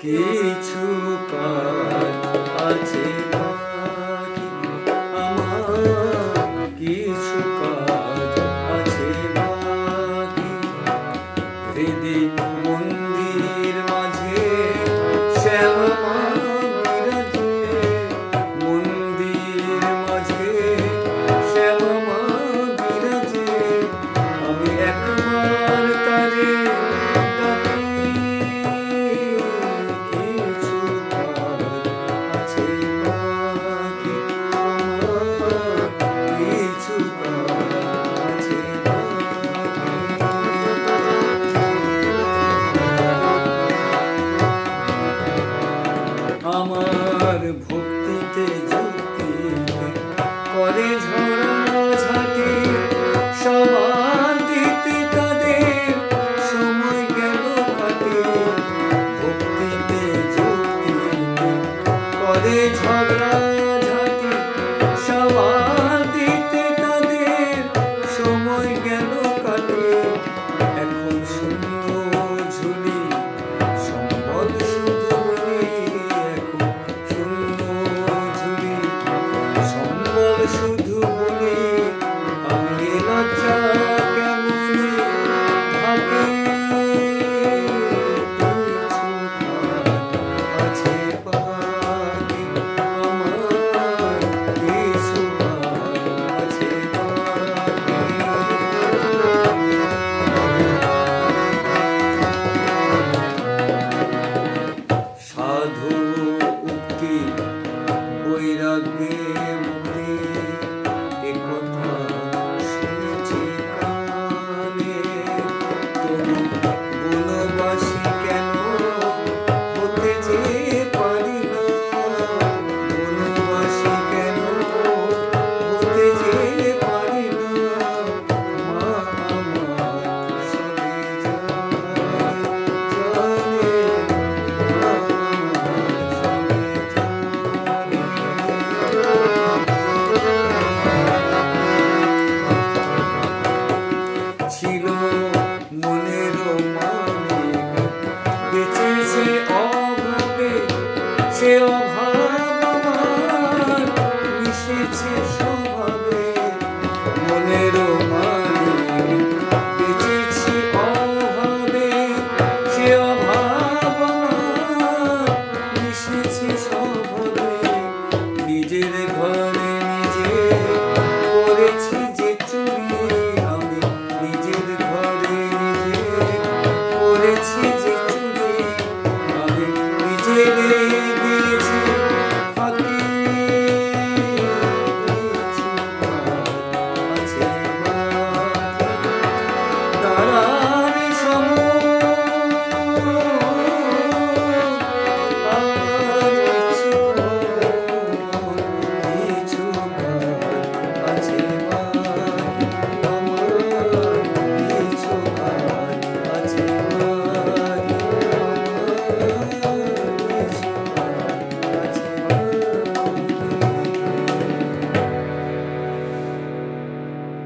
কিছু করে ঝরা ঝাঁটি সবার দিতে তাদের সময় গেল কাটে ভক্তিতে বৈরাগ্যে হয়েছে সব